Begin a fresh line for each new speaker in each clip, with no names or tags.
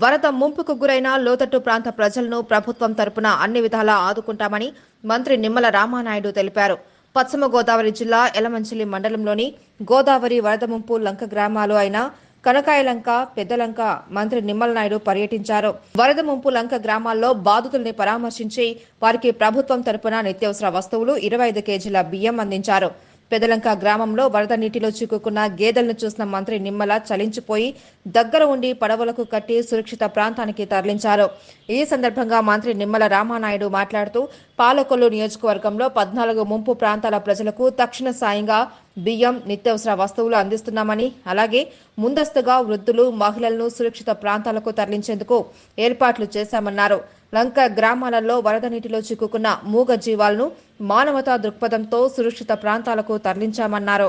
వరద ముంపుకు గురైన లోతట్టు ప్రాంత ప్రజలను ప్రభుత్వం తరపున అన్ని విధాలా ఆదుకుంటామని మంత్రి నిమ్మల రామానాయుడు తెలిపారు. పశ్చిమ గోదావరి జిల్లా ఎలమంచిలి మండలంలోని గోదావరి వరద ముంపు లంక గ్రామాలు అయిన కనకాయలంక పెద్దలంక మంత్రి నిమ్మల నాయుడు పర్యటించారు. వరద ముంపు లంక గ్రామాల్లో బాధితుల్ని పరామర్శించి వారికి ప్రభుత్వం తరపున నిత్యావసర వస్తువులు ఇరవై ఐదు కేజీల బియ్యం అందించారు. పెదలంక గ్రామంలో వరద నీటిలో చిక్కుకున్న గేదెలను చూసిన మంత్రి నిమ్మల చలించిపోయి దగ్గర ఉండి పడవలకు కట్టి సురక్షిత ప్రాంతానికి తరలించారు. ఈ సందర్భంగా మంత్రి నిమ్మల రామానాయుడు మాట్లాడుతూ పాలకొల్లు నియోజకవర్గంలో పద్నాలుగు ముంపు ప్రాంతాల ప్రజలకు తక్షణ సాయంగా బియ్యం నిత్యావసర వస్తువులు అందిస్తున్నామని అలాగే ముందస్తుగా వృద్ధులు మహిళలను సురక్షిత ప్రాంతాలకు తరలించేందుకు ఏర్పాట్లు చేశామన్నారు. లంక గ్రామాలలో వరద నీటిలో చిక్కుకున్న మూగ జీవాలను మానవతా దృక్పథంతో సురక్షిత ప్రాంతాలకు తరలించామన్నారు.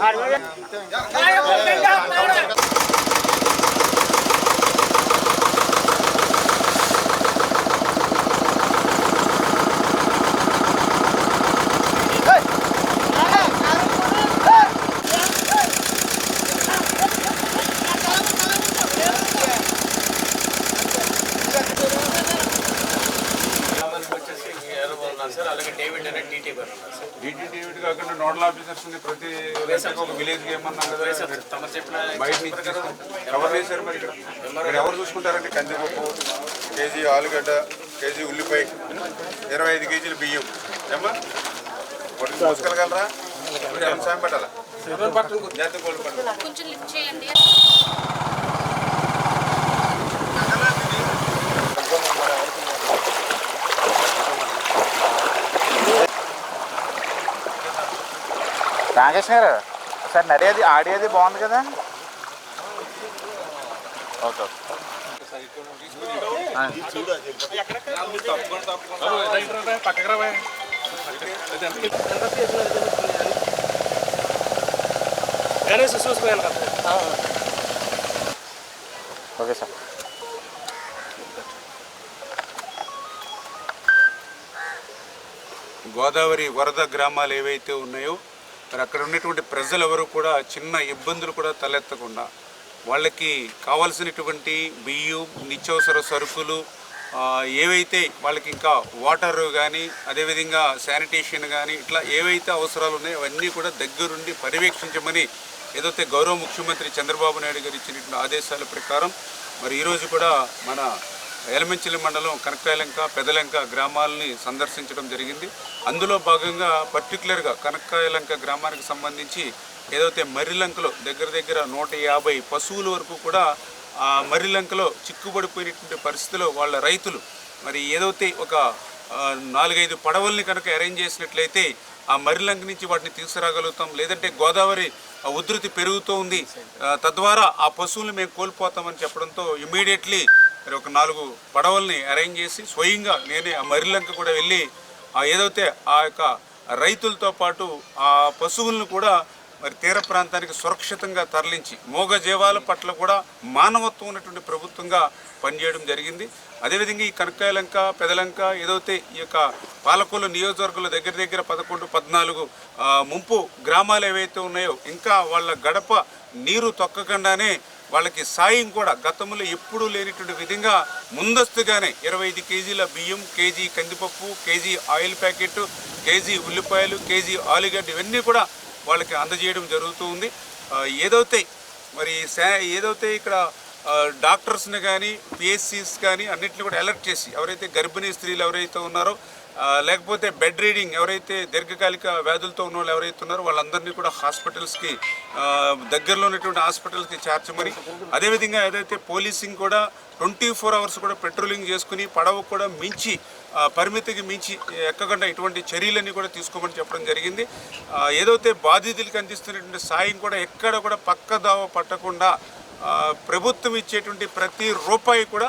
আর
డీటీ డేవిడ్ కాకుండా నోడల్ ఆఫీసర్స్ ప్రతి ఒక విలేజ్ ఏమన్నా కదా
సార్. తమ చెప్పిన
బయట నుంచి ఎవరు వేశారు మరి ఇక్కడ? ఎవరు చూసుకుంటారంటే కందిపప్పు కేజీ ఆలుగడ్డ కేజీ ఉల్లిపాయ ఇరవై ఐదు కేజీలు బియ్యం. ఏమ్మా? ఒకటి సాయం పెట్టాలా?
కొంచెం లిఫ్ట్ చేయండి.
రాకేష్ గారు సార్ నడేది ఆడేది బాగుంది కదా? ఓకే. Okay sir.
గోదావరి వరద గ్రామాలు ఏవైతే ఉన్నాయో మరి అక్కడ ఉన్నటువంటి ప్రజలు ఎవరు కూడా చిన్న ఇబ్బందులు కూడా తలెత్తకుండా వాళ్ళకి కావాల్సినటువంటి బియ్యం నిత్యావసర సరుకులు ఏవైతే వాళ్ళకి ఇంకా వాటర్ కానీ అదేవిధంగా శానిటేషన్ కానీ ఇట్లా ఏవైతే అవసరాలు ఉన్నాయో అవన్నీ కూడా దగ్గరుండి పర్యవేక్షించమని ఏదైతే గౌరవ ముఖ్యమంత్రి చంద్రబాబు నాయుడు గారు ఇచ్చినటువంటి ఆదేశాల ప్రకారం మరి ఈరోజు కూడా మన ఎలమంచిలి మండలం కనకాయలంక పెదలంక గ్రామాలని సందర్శించడం జరిగింది. అందులో భాగంగా పర్టికులర్గా కనకాయలంక గ్రామానికి సంబంధించి ఏదైతే మర్రిలంకలో దగ్గర దగ్గర నూట యాభై పశువుల వరకు కూడా ఆ మర్రిలంకలో చిక్కుబడిపోయినటువంటి పరిస్థితిలో వాళ్ళ రైతులు మరి ఏదైతే ఒక నాలుగైదు పడవల్ని కనుక అరేంజ్ చేసినట్లయితే ఆ మరిలంక నుంచి వాటిని తీసుకురాగలుగుతాం. లేదంటే గోదావరి ఉధృతి పెరుగుతూ ఉంది. తద్వారా ఆ పశువుల్ని మేము కోల్పోతామని చెప్పడంతో ఇమీడియట్లీ మరి ఒక నాలుగు పడవల్ని అరేంజ్ చేసి స్వయంగా నేనే ఆ మరిలంక కూడా వెళ్ళి ఏదైతే ఆ యొక్క రైతులతో పాటు ఆ పశువులను కూడా మరి తీర ప్రాంతానికి సురక్షితంగా తరలించి మూగజీవాల పట్ల కూడా మానవత్వం ఉన్నటువంటి ప్రభుత్వంగా పనిచేయడం జరిగింది. అదేవిధంగా ఈ కనకాయలంక పెదలంక ఏదైతే ఈ యొక్క పాలకొల్లు నియోజకవర్గంలో దగ్గర దగ్గర పదకొండు పద్నాలుగు ముంపు గ్రామాలు ఏవైతే ఉన్నాయో ఇంకా వాళ్ళ గడప నీరు తొక్కకుండానే వాళ్ళకి సాయం కూడా గతంలో ఎప్పుడూ లేనిటువంటి విధంగా ముందస్తుగానే ఇరవై ఐదు కేజీల బియ్యం కేజీ కందిపప్పు కేజీ ఆయిల్ ప్యాకెట్ కేజీ ఉల్లిపాయలు కేజీ ఆలుగడ్డ ఇవన్నీ కూడా వాళ్ళకి అందజేయడం జరుగుతూ ఉంది. ఏదైతే మరి ఏదైతే ఇక్కడ డాక్టర్స్ని కానీ పిఎస్సీస్ కానీ అన్నింటిని కూడా అలర్ట్ చేసి ఎవరైతే గర్భిణీ స్త్రీలు ఎవరైతే ఉన్నారో లేకపోతే బెడ్ రీడింగ్ ఎవరైతే దీర్ఘకాలిక వ్యాధులతో ఉన్న వాళ్ళు ఎవరైతే ఉన్నారో వాళ్ళందరినీ కూడా హాస్పిటల్స్కి దగ్గరలో ఉన్నటువంటి హాస్పిటల్స్కి చేర్చమని అదేవిధంగా ఏదైతే పోలీసింగ్ కూడా ట్వంటీ ఫోర్ అవర్స్ కూడా పెట్రోలింగ్ చేసుకుని పడవ కూడా మించి పరిమితికి మించి ఎక్కకుండా ఇటువంటి చర్యలన్నీ కూడా తీసుకోమని చెప్పడం జరిగింది. ఏదైతే బాధితులకు అందిస్తున్నటువంటి సాయం కూడా ఎక్కడ కూడా పక్కదావ పట్టకుండా ప్రభుత్వం ఇచ్చేటువంటి ప్రతి రూపాయి కూడా